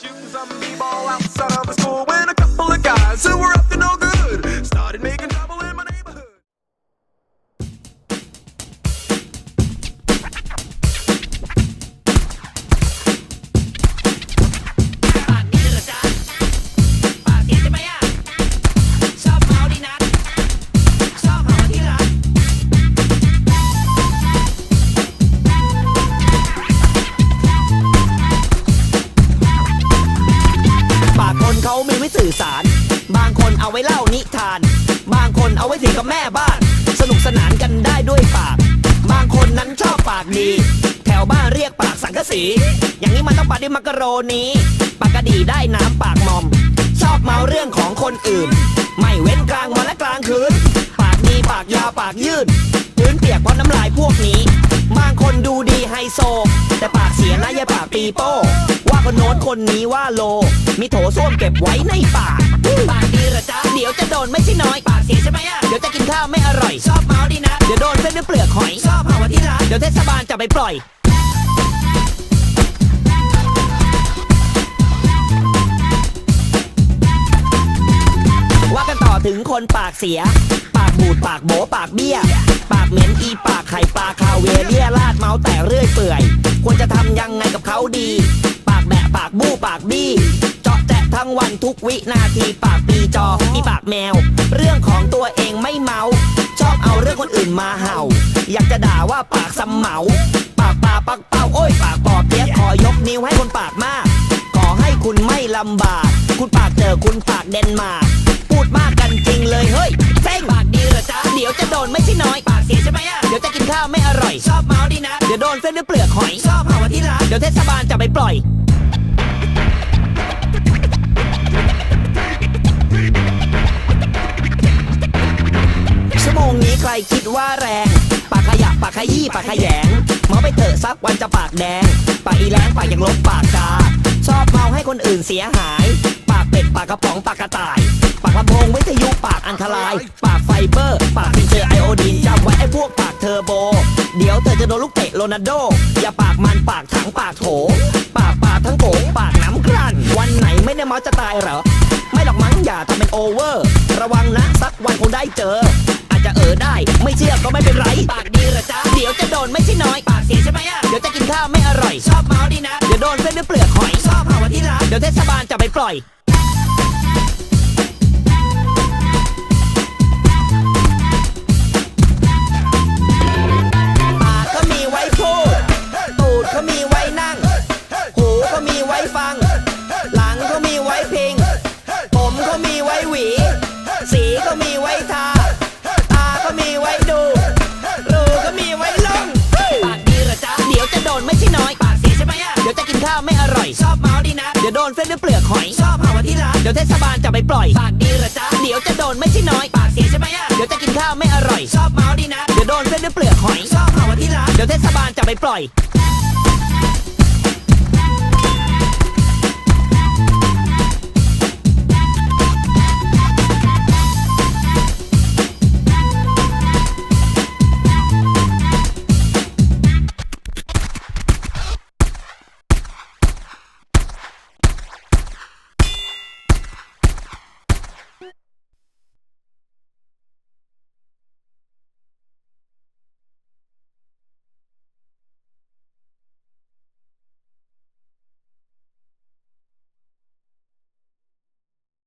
June zombie ball outside of the school. เขามีไว้สื่อสาร บางคนเอาไว้เล่านิทาน บางคนเอาไว้ถียงกับแม่บ้าน สนุกสนานกันได้ด้วยปาก บางคนนั้นชอบปากดี แถวบ้านเรียกปากสังกะสี อย่างนี้มันต้องปากด้วยมักกะโรนีปากกะดีได้น้ำปากมอม ชอบเมาเรื่องของคนอื่น ไม่เว้นกลางวันและกลางคืน ปากดีปากยาวปากยืดพื้นเปียกเพราะน้ำลายพวกนี้ บางคนดูดีไฮโซ แต่ปากเสียนะอย่าปากปีโป้ ว่าคนโน้นคนนี้ว่าโล มีโถส้วมเก็บไว้ในปาก ปากดีเหรอจ๊ะเดี๋ยวจะโดนไม่ใช่น้อย ปากเสียใช่ไหมอะ เดี๋ยวจะกินข้าวไม่อร่อย ชอบเมาดีนะ เดี๋ยวโดนเส้นด้วยเปลือกหอย ชอบเผาที่ร้านเดี๋ยวเทศบาลจะไปปล่อยว่ากันต่อถึงคนปากเสีย ปากบูดปากโบปากเบี้ย ปากเหม็น ทั้งวันทุกวินาทีปากปีจออีปากแมว เรื่องของตัวเองไม่เมา ชอบเอาเรื่องคนอื่นมาเห่า อยากจะด่าว่าปากสำเหมา ปากปลาปักเป้าโอ้ยปากปอเปียกขอยกนิ้วให้คนปากมาก ขอให้คุณไม่ลำบาก คุณปากเจอคุณปากเดนมาร์กพูดมากกันจริงเลยเฮ้ยเซ็งปากดีเหรอจ๊ะเดี๋ยวจะโดนไม่ใช่น้อย ปากเสียใช่ไหมอะเดี๋ยวจะกินข้าวไม่อร่อย ชอบเมาดีนะ เดี๋ยวโดนเส้นด้วยเปลือกหอย ชอบเผาที่ร้านเดี๋ยวเทศบาลจะไปปล่อย ครคิดว่าแรง ปากขยะปากขยี้ปากขยงเมาไปเถอะสักวันจะปากแดง ปากอีแรงปากอย่างลบปากกา ชอบเมาให้คนอื่นเสียหาย ปากเป็ดปากกระป๋องปากกระต่าย ปากลำโพงวิทยุปากอันตราย ปากไฟเบอร์ ปากที่เจอไอโอดีนจำไว้ไอ้พวกปากเทอร์โบ เดี๋ยวเธอจะโดนลูกเตะโรนัลโด อย่าปากมันปากถังปากโถ ปากปากทั้งโขงปากน้ำกลั่น วันไหนไม่ได้เมาจะตายเหรอไม่หรอกมั้งอย่าทำเป็นโอเวอร์ ระวังนะสักวันคงได้เจอ จะเออได้ ไม่เชื่อก็ไม่เป็นไร ปากดีเหรอจ๊ะเดี๋ยวจะโดนไม่ใช่น้อย ปากเสียใช่ไหมอะเดี๋ยวจะกินข้าวไม่อร่อย ชอบเมาดีนะ เดี๋ยวโดนเส้นด้อเปลือกหอย ชอบเผาที่ร้านเดี๋ยวเทศบาลจะไปปล่อย ชอบเมาดีนะ เดี๋ยวโดนเส้นด้วยเปลือกหอย ชอบเผาที่ร้านเดี๋ยวเทศบาลจะไปปล่อย ปากดีเหรอจ๊ะ เดี๋ยวจะโดนไม่ใช่น้อย ปากเสียใช่ไหมอะ เดี๋ยวจะกินข้าวไม่อร่อย ชอบเมาดีนะ เดี๋ยวโดนเส้นด้วยเปลือกหอย ชอบเผาที่ร้านเดี๋ยวเทศบาลจะไปปล่อย